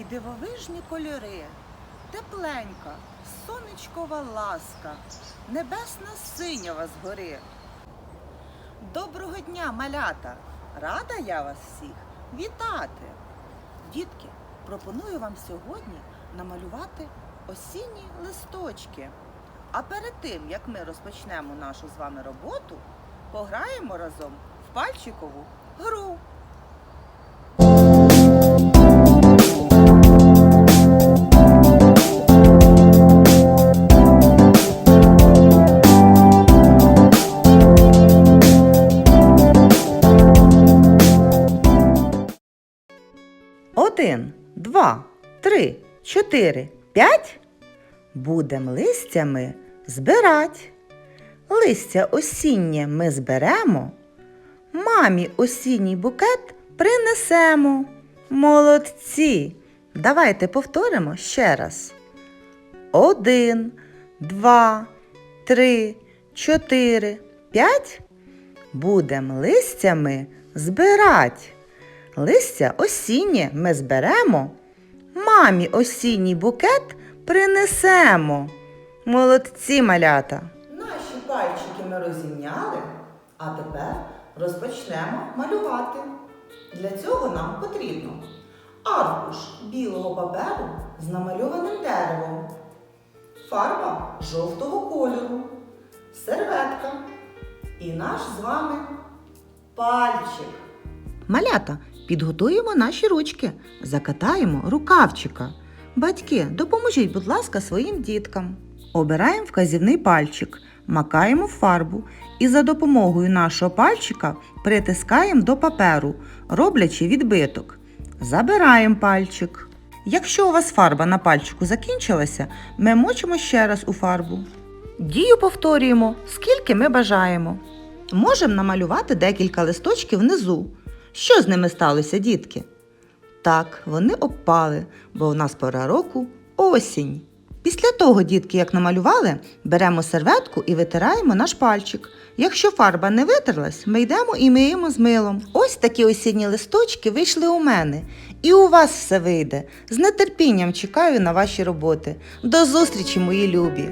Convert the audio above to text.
і дивовижні кольори, тепленька, сонечкова ласка, небесна синява згори. Доброго дня, малята! Рада я вас всіх вітати! Дітки, пропоную вам сьогодні намалювати осінні листочки. А перед тим, як ми розпочнемо нашу з вами роботу, пограємо разом в пальчикову гру. Один, два, три, чотири, п'ять. Будем листями збирать. Листя осіннє ми зберемо. Мамі осінній букет принесемо. Молодці. Давайте повторимо ще раз. Один, два, три, чотири, п'ять. Будем листями збирать. Листя осіннє ми зберемо. Мамі осінній букет принесемо. Молодці малята. Наші пальчики ми розімняли, а тепер розпочнемо малювати. Для цього нам потрібно аркуш білого паперу з намальованим деревом, фарба жовтого кольору, серветка і наш з вами пальчик. Малята, підготуємо наші ручки, закатаємо рукавчика. Батьки, допоможіть, будь ласка, своїм діткам. Обираємо вказівний пальчик, макаємо в фарбу і за допомогою нашого пальчика притискаємо до паперу, роблячи відбиток. Забираємо пальчик. Якщо у вас фарба на пальчику закінчилася, ми мочимо ще раз у фарбу. Дію повторюємо, скільки ми бажаємо. Можемо намалювати декілька листочків внизу. Що з ними сталося, дітки? Так, вони обпали, бо в нас пора року осінь. Після того, дітки, як намалювали, беремо серветку і витираємо наш пальчик. Якщо фарба не витерлась, ми йдемо і миємо з милом. Ось такі осінні листочки вийшли у мене. І у вас все вийде. З нетерпінням чекаю на ваші роботи. До зустрічі, мої любі!